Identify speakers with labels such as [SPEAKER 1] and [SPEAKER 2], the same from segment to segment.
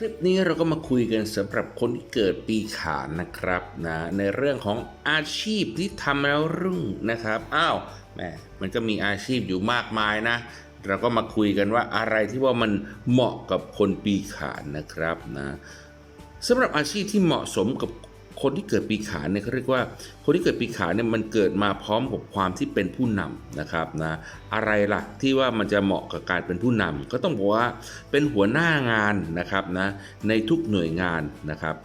[SPEAKER 1] คลิปนี้เราก็มาคุยกันสำหรับคนที่เกิดปีขานนะครับนะในเรื่องของอาชีพที่ทำแล้วรุ่งนะครับอ้าวแม่มันก็มีอาชีพอยู่มากมายนะ เราก็มาคุยกันว่าอะไรที่ว่ามันเหมาะกับคนปีขานนะครับนะสำหรับอาชีพที่เหมาะสมกับ คนที่เกิดปีขานเนี่ยเขาเรียกว่า คนที่เกิดปีขานเนี่ยมันเกิดมาพร้อมกับความที่เป็นผู้นำนะครับนะอะไรล่ะที่ว่ามันจะเหมาะกับการเป็นผู้นำก็ต้องบอกว่าเป็นหัวหน้างานนะครับนะในทุกหน่วยงานนะครับ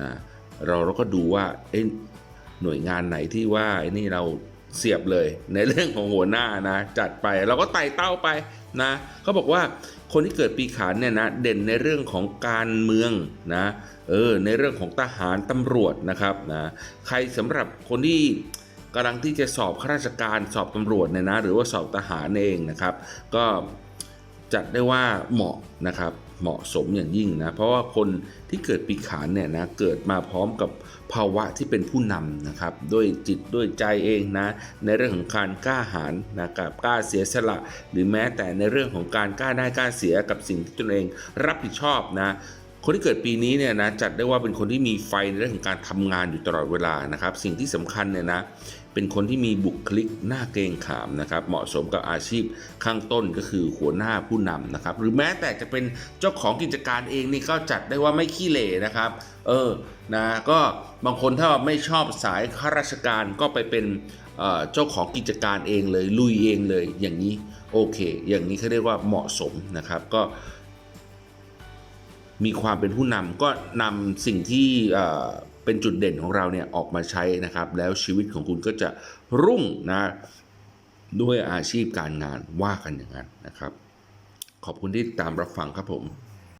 [SPEAKER 1] นะเราเราก็ดูว่าเอ๊ะหน่วยงานไหนที่ว่าไอ้นี่เรา เสียบเลย ในเรื่องของหัวหน้านะ จัดไปเราก็ไต่เต้าไปนะเขาบอกว่าคนที่เกิดปีขานเนี่ยนะเด่นในเรื่องของการเมืองนะเออในเรื่องของทหารตำรวจนะครับนะใครสำหรับคนที่กำลังที่จะสอบข้าราชการสอบตำรวจเนี่ยนะหรือว่าสอบทหารเองนะครับ ก็จัดได้ว่าเหมาะนะครับ เหมาะสมอย่างยิ่งนะ เพราะว่าคนที่เกิดปีขานเนี่ยนะ เกิดมาพร้อมกับภาวะที่เป็นผู้นำนะครับ ด้วยจิตด้วยใจเองนะ ในเรื่องของการกล้าหาญนะกับกล้าเสียสละ หรือแม้แต่ในเรื่องของการกล้าได้กล้าเสียกับสิ่งที่ตนเองรับผิดชอบนะ คนที่เกิดปีนี้เนี่ยนะจัดได้ว่าเป็นคนที่มีไฟในเรื่องของการทำงานอยู่ตลอดเวลานะครับ สิ่งที่สำคัญเนี่ยนะเป็นคนที่มีบุคลิกหน้าเกรงขามนะครับ เหมาะสมกับอาชีพข้างต้นก็คือหัวหน้าผู้นำนะครับ หรือแม้แต่จะเป็นเจ้าของกิจการเองนี่ก็จัดได้ว่าไม่ขี้เหร่นะครับ เออนะก็บางคนถ้าไม่ชอบสายข้าราชการก็ไปเป็นเเจ้าของกิจการเองเลยลุยเองเลยอย่างนี้โอเค อย่างนี้เขาเรียกว่าเหมาะสมนะครับ ก็ มีความเป็นผู้นำก็นำสิ่งที่เป็นจุดเด่นของเราเนี่ยออกมาใช้นะครับ แล้วชีวิตของคุณก็จะรุ่งนะด้วยอาชีพการงานว่ากันอย่างนั้นนะครับ ขอบคุณที่ตามรับฟังครับผม